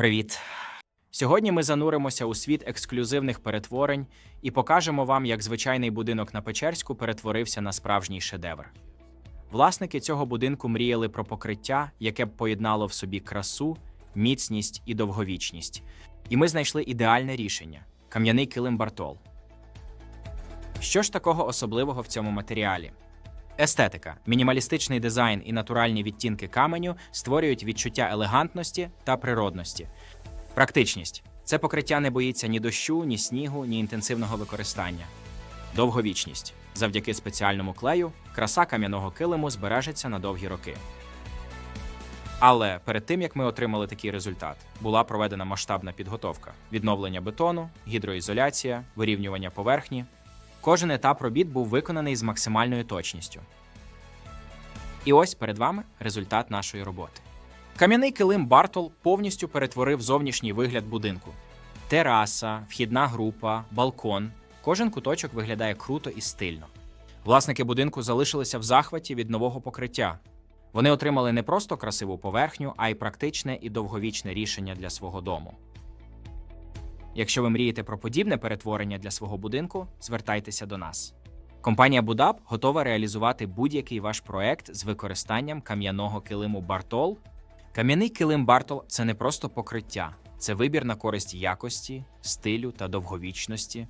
Привіт! Сьогодні ми зануримося у світ ексклюзивних перетворень і покажемо вам, як звичайний будинок на Печерську перетворився на справжній шедевр. Власники цього будинку мріяли про покриття, яке б поєднало в собі красу, міцність і довговічність. І ми знайшли ідеальне рішення кам'яний килим Бартол. Що ж такого особливого в цьому матеріалі? Естетика, мінімалістичний дизайн і натуральні відтінки каменю створюють відчуття елегантності та природності. Практичність це покриття не боїться ні дощу, ні снігу, ні інтенсивного використання. Довговічність завдяки спеціальному клею краса кам'яного килиму збережеться на довгі роки. Але перед тим як ми отримали такий результат, була проведена масштабна підготовка: відновлення бетону, гідроізоляція, вирівнювання поверхні. Кожен етап робіт був виконаний з максимальною точністю. І ось перед вами результат нашої роботи. Кам'яний килим Бартол повністю перетворив зовнішній вигляд будинку. Тераса, вхідна група, балкон. Кожен куточок виглядає круто і стильно. Власники будинку залишилися в захваті від нового покриття. Вони отримали не просто красиву поверхню, а й практичне і довговічне рішення для свого дому. Якщо ви мрієте про подібне перетворення для свого будинку, звертайтеся до нас. Компанія Будап готова реалізувати будь-який ваш проект з використанням кам'яного килиму Бартол. Кам'яний килим Бартол це не просто покриття, це вибір на користь якості, стилю та довговічності.